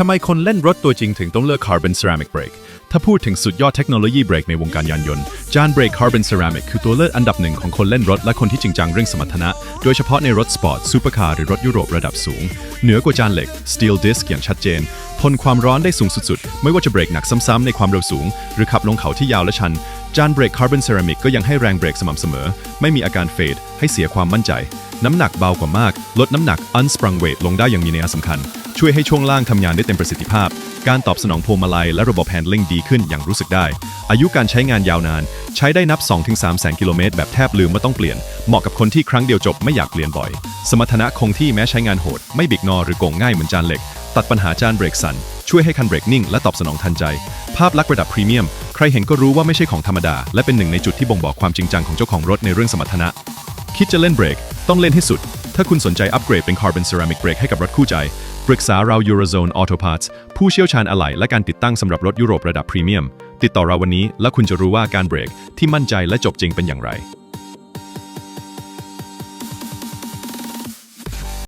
ทำไมคนเล่นรถตัวจริงถึงต้องเลือก Carbon Ceramic Brake ถ้าพูดถึงสุดยอดเทคโนโลยีเบรกในวงการยานยนต์ จานเบรก Carbon Ceramic คือตัวเลือกอันดับหนึ่งของคนเล่นรถและคนที่จริงจังเรื่องสมรรถนะ โดยเฉพาะในรถสปอร์ตซูเปอร์คาร์หรือรถยุโรประดับสูง เหนือกว่าจานเหล็ก Steel Disc อย่างชัดเจน ทนความร้อนได้สูงสุดๆ ไม่ว่าจะเบรกหนักซ้ำๆในความเร็วสูง หรือขับลงเขาที่ยาวและชัน จานเบรก Carbon Ceramic ก็ยังให้แรงเบรกสม่ำเสมอ ไม่มีอาการเฟดให้เสียความมั่นใจ น้ำหนักเบากว่ามาก ลดน้ำหนัก unsprung weight ลงได้อย่างมีนัยสำคัญ ช่วยให้ช่วงล่างทำงานได้เต็มประสิทธิภาพ การตอบสนองพวงมาลัยและระบบแฮนด์ลิงดีขึ้นอย่างรู้สึกได้ อายุการใช้งานยาวนาน ใช้ได้นับ 2-3 แสนกิโลเมตรแบบแทบลืมว่าต้องเปลี่ยน เหมาะกับคนที่ครั้งเดียวจบไม่อยากเปลี่ยนบ่อย สมรรถนะคงที่แม้ใช้งานโหด ไม่บิกนอหรือโก่งง่ายเหมือนจานเหล็ก ตัดปัญหาจานเบรกสั่นช่วยให้คันเบรกนิ่งและตอบสนองทันใจ ภาพลักษณ์ระดับพรีเมียม ใครเห็นก็รู้ว่าไม่ใช่ของธรรมดา และเป็นหนึ่งในจุดที่บ่งบอกความจริงจังของเจ้าของรถในเรื่องสมรรถนะ คิดจะเล่นเบรกต้องเล่นให้สุด ถ้าคุณสนใจอัปเกรดเป็น Carbon Ceramic Brake ให้กับรถคู่ใจ ปรึกษาเรา Eurozone Auto Parts ผู้เชี่ยวชาญอะไหล่และการติดตั้งสำหรับรถยุโรประดับพรีเมียม ติดต่อเราวันนี้ และคุณจะรู้ว่าการเบรกที่มั่นใจและจบจริงเป็นอย่างไร